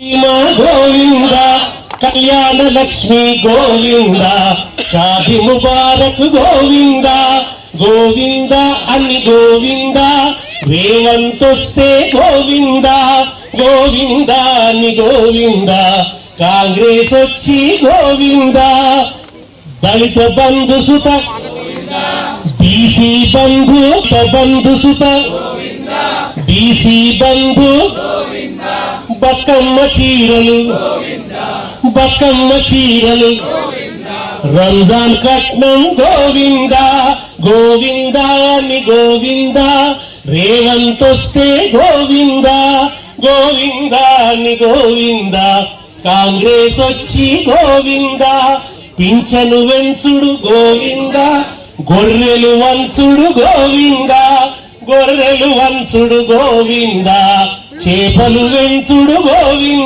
గోవింద కళ్యాణ లక్ష్మి గోవింద షాది ముబారక్ గోవింద గోవింద అని గోవింద రేవంత్ గోవింద గోవింద అని గోవింద కాంగ్రెస్ వచ్చి గోవింద దళిత బంధు సుత బీసీ బంధు బంధు సుత బీసీ బంధు బక్కమ్మ చీరలు. బక్కమ్మ చీరలు. రంజాన్ కట్నం గోవింద గోవింద అని గోవింద రేవంత్ వస్తే గోవింద గోవింద అని గోవింద కాంగ్రెస్ వచ్చి గోవింద పింఛను వెంచుడు గోవింద గొర్రెలు వంచుడు గోవింద గొర్రెలు వంచుడు గోవింద. చేపలు వెంచుడు గోవింద.